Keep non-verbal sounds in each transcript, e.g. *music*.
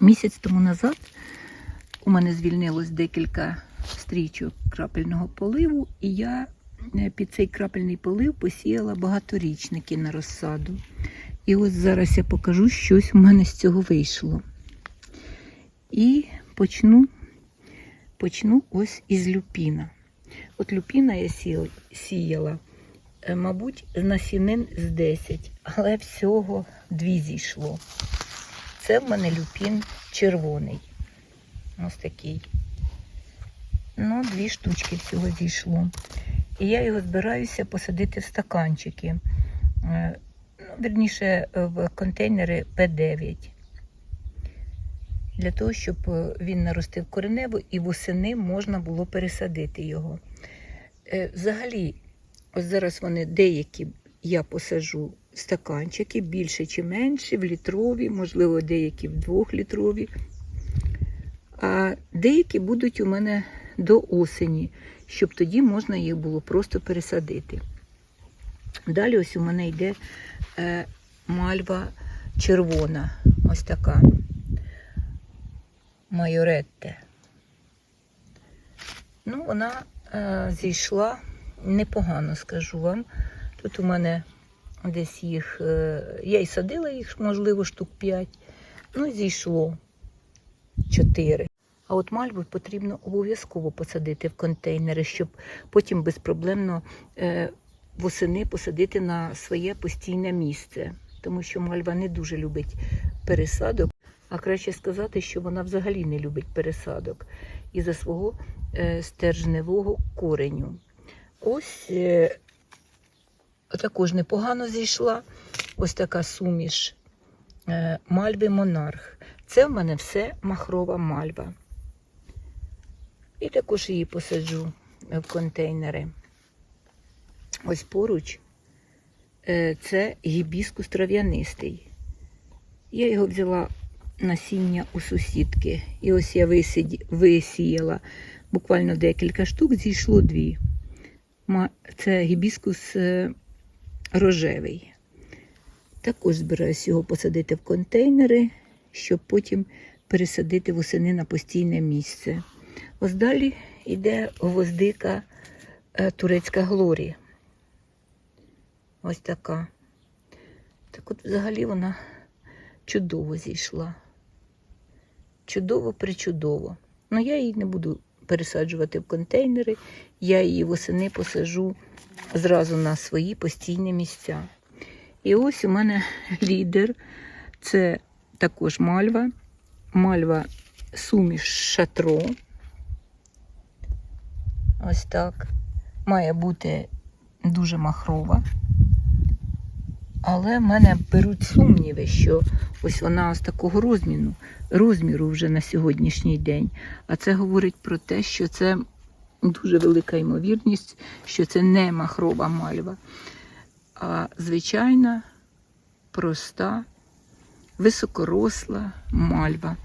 Місяць тому назад у мене звільнилось декілька стрічок крапельного поливу, і я е, під цей крапельний полив посіяла багаторічники на розсаду. І ось зараз я покажу, щось у мене з цього вийшло. І почну, почну ось із люпіна. От люпіна я сіяла, е, мабуть, насінин з 10, але всього дві зійшло. Це в мене люпін червоний. Ось такий. Ну, дві штучки всього зійшло. І я його збираюся посадити в стаканчики. Е, Ну, верніше, в контейнери П9. Для того, щоб е, він наростив коренево і восени можна було пересадити його. Е, Взагалі, ось зараз вони деякі я посаджу в стаканчики, більше чи менше, в літрові, можливо, деякі в двохлітрові. А деякі будуть у мене до осені, щоб тоді можна їх було просто пересадити. Далі ось у мене йде е, мальва червона, ось така майоретте. Ну, вона е, зійшла непогано, скажу вам. Тут у мене десь їх, е, я й садила їх, можливо, штук 5. Ну, зійшло 4. А от мальву потрібно обов'язково посадити в контейнери, щоб потім безпроблемно е, восени посадити на своє постійне місце. Тому що мальва не дуже любить пересадок, а краще сказати, що вона взагалі не любить пересадок із-за свого е, стержневого кореню. Ось також непогано зійшла. Ось така суміш е, мальви Монарх. Це в мене все махрова мальва. І також її посаджу в контейнери. Ось поруч е, це гібіскус трав'янистий. Я його взяла насіння у сусідки. І ось я висіяла буквально декілька штук, зійшло дві. Це гібіскус е, рожевий. Також збираюся його посадити в контейнери, щоб потім пересадити восени на постійне місце. Ось далі йде гвоздика е, турецька глорія. Ось така. Так от взагалі вона чудово зійшла. Чудово причудово. Ну я її не буду пересаджувати в контейнери, я її восени посажу зразу на свої постійні місця. І ось у мене лідер. Це також мальва. Мальва суміш шатро. Ось так. Має бути дуже махрова. Але в мене беруть сумніви, що ось вона ось такого розміру, розміру вже на сьогоднішній день. А це говорить про те, що це дуже велика ймовірність, що це не махрова мальва, а звичайна, проста, високоросла мальва.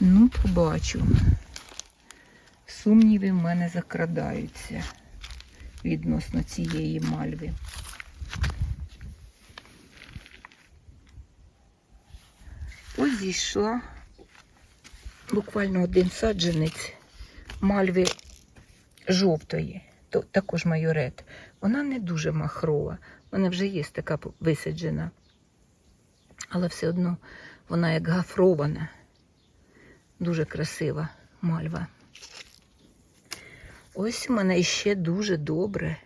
Ну, побачу. Сумніви в мене закрадаються відносно цієї мальви. Ось зійшла буквально один саджанець мальви жовтої, то також майорет. Вона не дуже махрова. Мене вже є така висаджена. Але все одно вона як гафрована. Дуже красива мальва. Ось у мене ще дуже добре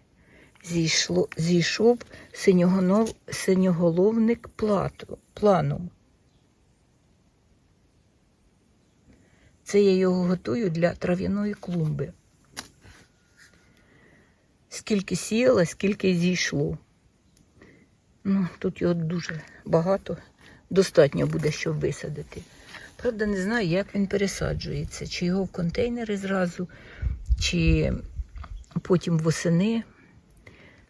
зійшло, зійшов синьогонов, синьоголовник плату, планом. Це я його готую для трав'яної клумби. Скільки сіяла, скільки зійшло. Ну, тут його дуже багато, достатньо буде, щоб висадити. Правда, не знаю, як він пересаджується, чи його в контейнери зразу, чи потім восени.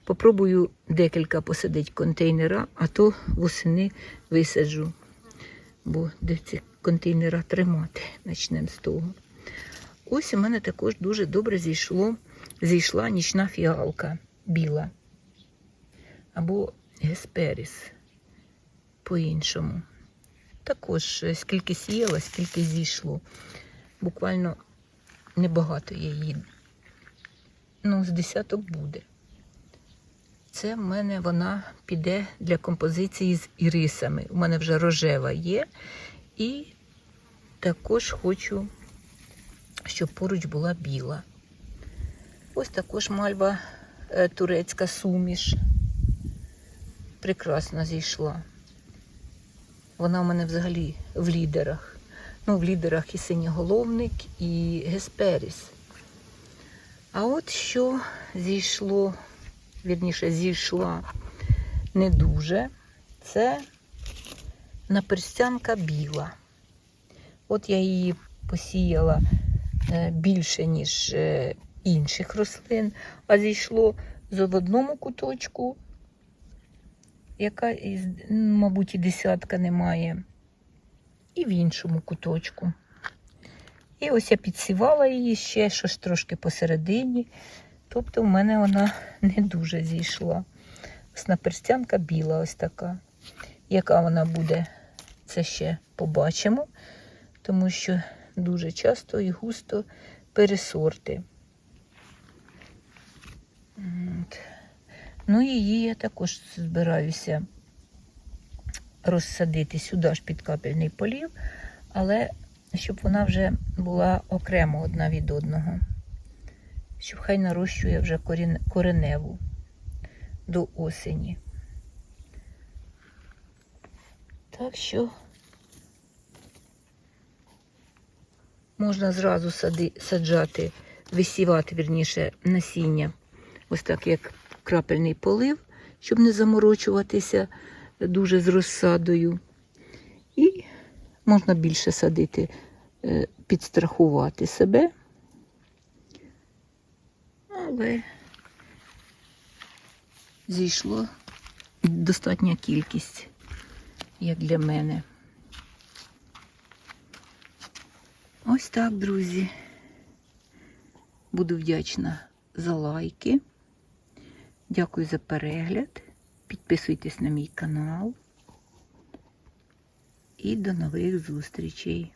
Попробую декілька посадити контейнера, а то восени висаджу. Бо де ці контейнера тримати, почнемо з того. Ось у мене також дуже добре зійшло, зійшла нічна фіалка біла. Або гесперіс по-іншому. також е, скільки сіяла, скільки зійшло. Буквально небагато я її. Ну, з десяток буде. Це в мене вона піде для композиції з ірисами. У мене вже рожева є. І також хочу, щоб поруч була біла. Ось також мальва е, турецька суміш. Прекрасно зійшла. Вона у мене взагалі в лідерах. Ну, в лідерах і синьоголовник, і гесперіс. А от що зійшло, вірніше, зійшла не дуже, це наперстянка біла. От я її посіяла е, більше, ніж е, інших рослин, а зійшло з в одному куточку, яка, мабуть, і десятка немає, і в іншому куточку. І ось я підсівала її ще щось трошки посередині. Тобто в мене вона *laughs* не дуже зійшла. Снаперстянка біла ось така. Яка вона буде, це ще побачимо, тому що дуже часто і густо пересорти. Ну, її я також збираюся розсадити сюди ж під капельний полів, але щоб вона вже була окремо одна від одного. Щоб хай нарощує вже кореневу до осені. Так що можна зразу сади, саджати, висівати, вірніше, насіння, ось так як крапельний полив, щоб не заморочуватися дуже з розсадою. І можна більше садити, е, підстрахувати себе. Але зійшло достатня кількість, як для мене. Ось так, друзі. Буду вдячна за лайки. Дякую за перегляд. Підписуйтесь на мій канал. І до нових зустрічей.